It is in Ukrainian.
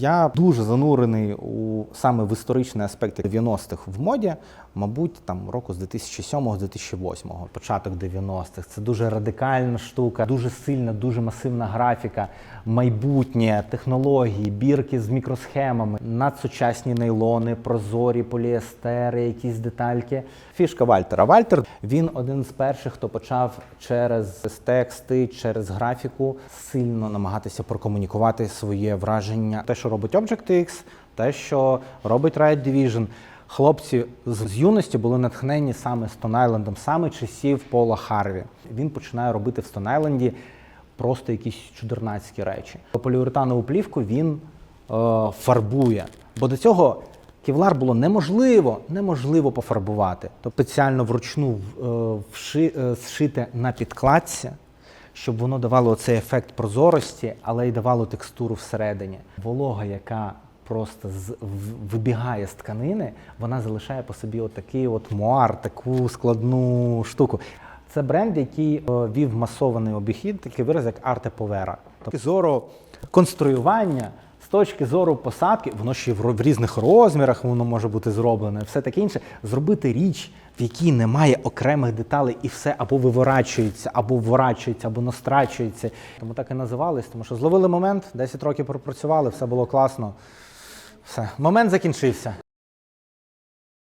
Я дуже занурений у саме в історичний аспект 90-х в моді, мабуть, там року з 2007-2008, початок 90-х. Це дуже радикальна штука, дуже сильна, дуже масивна графіка, майбутнє, технології, бірки з мікросхемами, надсучасні нейлони, прозорі поліестери, якісь детальки. Фішка Вальтера. Вальтер він один з перших, хто почав через тексти, через графіку сильно намагатися прокомунікувати своє враження. Те, що робить Objective-X, те, що робить Riot Division. Хлопці з юності були натхнені саме Stone Island, саме часів Пола Харві. Він починає робити в Stone Island просто якісь чудернацькі речі. Поліуретанову плівку він е, фарбує. Бо до цього кевлар було неможливо, неможливо пофарбувати. Тобто спеціально вручну е, вши, е, зшите на підкладці, щоб воно давало цей ефект прозорості, але й давало текстуру всередині. Волога, яка просто з, вибігає з тканини, вона залишає по собі отакий от муар, таку складну штуку. Це бренд, який е, вів масований обіхід, такий вираз, як арте повера. Тобто зору конструювання, точки зору посадки, воно ще в різних розмірах воно може бути зроблене, все таке інше. Зробити річ, в якій немає окремих деталей, і все або виворачується, або вворачується, або настрачується. Тому так і називались, тому що зловили момент, 10 років пропрацювали, все було класно. Все, момент закінчився.